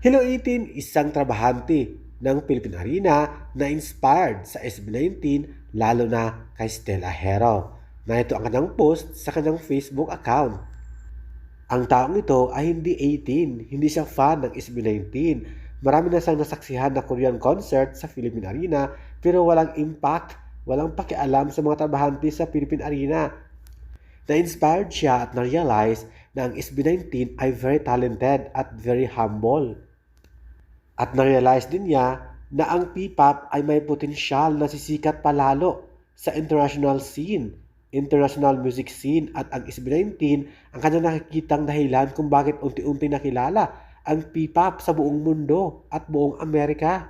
Hello 18, isang trabahante ng Philippine Arena na inspired sa SB19 lalo na kay Stella Hero na ito ang kanyang post sa kanyang Facebook account. Ang taong ito ay hindi 18, hindi siya fan ng SB19. Marami na siyang nasaksihan na Korean concert sa Philippine Arena pero walang impact, walang pakialam sa mga trabahante sa Philippine Arena. Na-inspired siya at na-realize na ang SB19 ay very talented at very humble. At na-realize din niya na ang P-pop ay may potensyal na sisikat palalo sa international scene, international music scene at ang SB19 ang kanyang nakikitang dahilan kung bakit unti-unti nakilala ang P-pop sa buong mundo at buong Amerika.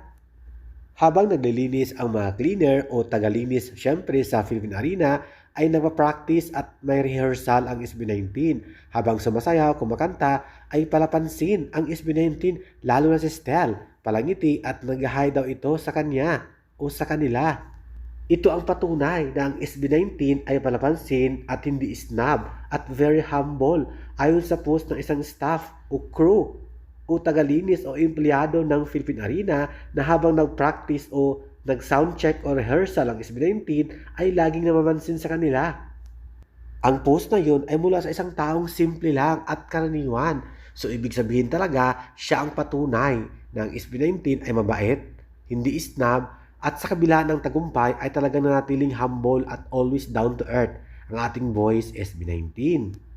Habang naglilinis ang mga cleaner o tagalinis syempre sa Philippine Arena, ay nagpa-practice at may rehearsal ang SB19. Habang sumasayaw, kumakanta, ay palapansin ang SB19 lalo na si Stel. Palangiti at nag-hi daw ito sa kanya o sa kanila. Ito ang patunay na ang SB19 ay palapansin at hindi snob at very humble ayon sa post ng isang staff o crew o tagalinis o empleyado ng Philippine Arena na habang nag-practice o nag-soundcheck o rehearsal ang SB19 ay laging namamansin sa kanila. Ang post na yun ay mula sa isang taong simple lang at karaniwan. So ibig sabihin talaga, siya ang patunay na ang SB19 ay mabait, hindi snob, at sa kabila ng tagumpay ay talagang nanatiling humble at always down to earth ang ating voice SB19.